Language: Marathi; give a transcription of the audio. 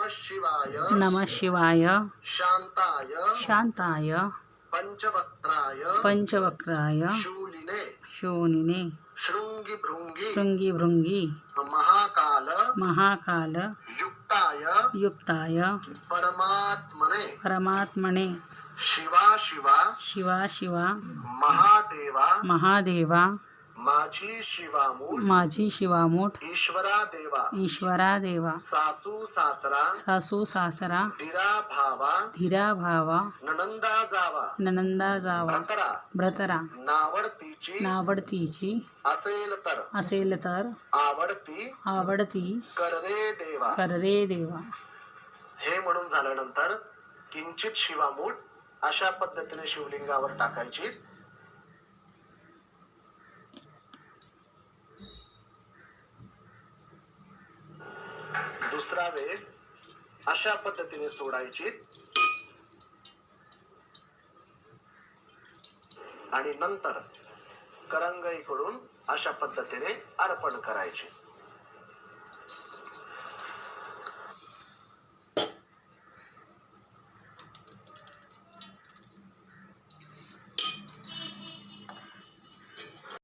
नम शिवाय नम शिवाय शांताय शांताय पंचवक्त्राय पंचवक्राय शूलिने शोनिने शृंगी भृंगी शृंगी भृंगी महाकाल महाकाल युक्ताय युक्ताय परमात्मने परमात्मने शिवा शिवा शिवा शिवा महादेवा महादेवा माझी शिवामूल माझी शिवामूठ ईश्वरा देवा ईश्वरा देवा सासू सासरा सासू सासरा धीरा भावा धीरा भावा ननंदा जावा. ननंदा जावा. भतरा भ्रतरा नावडतीची नावडतीची असेल तर. असेल तर. आवडती आवडती कर देवा. कर देवा. हे म्हणून झाल्यानंतर किंचित शिवामूठ अशा पद्धतीने शिवलिंगावर टाकायची. दुसरा वेळेस अशा पद्धतीने सोडायची. आणि नंतर करंगईकडून अशा पद्धतीने अर्पण करायचे.